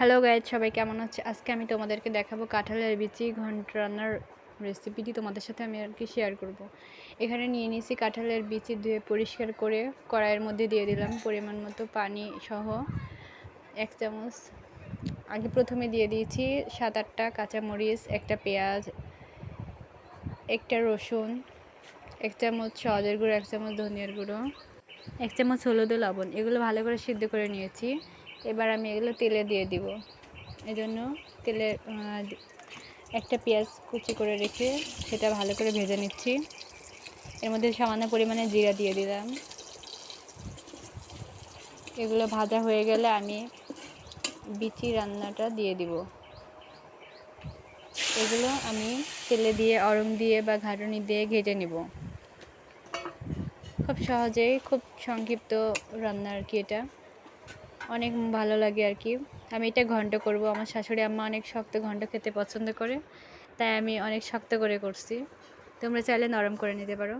Hello guys সবাই কেমন আছে? আজকে আমি তোমাদেরকে দেখাবো কাঁঠালের বিচি ঘন্ট রান্নার রেসিপিটি তোমাদের সাথে আমি আর কি শেয়ার করব। এখানে নিয়ে নিয়েছি কাঁঠালের বিচি ধুয়ে পরিষ্কার করে কড়াইয়ের মধ্যে দিয়ে দিলাম পরিমাণ মতো পানি সহ এক চামচ। আগে প্রথমে দিয়ে দিয়েছি সাত আটটা কাঁচামরিচ, একটা পেঁয়াজ, একটা রসুন, এক চামচ সজের গুঁড়ো, এক চামচ ধনিয়ার গুঁড়ো, এক চামচ হলুদ লবণ। এগুলো ভালো করে সিদ্ধ করে নিয়েছি। এবার আমি এগুলো তেলে দিয়ে দিব। এই জন্য তেলে একটা পেঁয়াজ কুচি করে রেখে সেটা ভালো করে ভেজে নিচ্ছি। এর মধ্যে সামান্য পরিমাণে জিরা দিয়ে দিলাম। এগুলো ভাজা হয়ে গেলে আমি বিচি রান্নাটা দিয়ে দিব। এগুলো আমি তেলে দিয়ে, অরম দিয়ে বা ঘাটনি দিয়ে ঘেটে নিব। খুব সহজেই, খুব সংক্ষিপ্ত রান্না আর কি এটা। অনেক ভালো লাগে আর কি। আমি এটা ঘন্ট করব। আমার শাশুড়ি, আম্মা অনেক শক্ত ঘন্ট খেতে পছন্দ করে, তাই আমি অনেক শক্ত করে করছি। তোমরা চাইলে নরম করে নিতে পারো।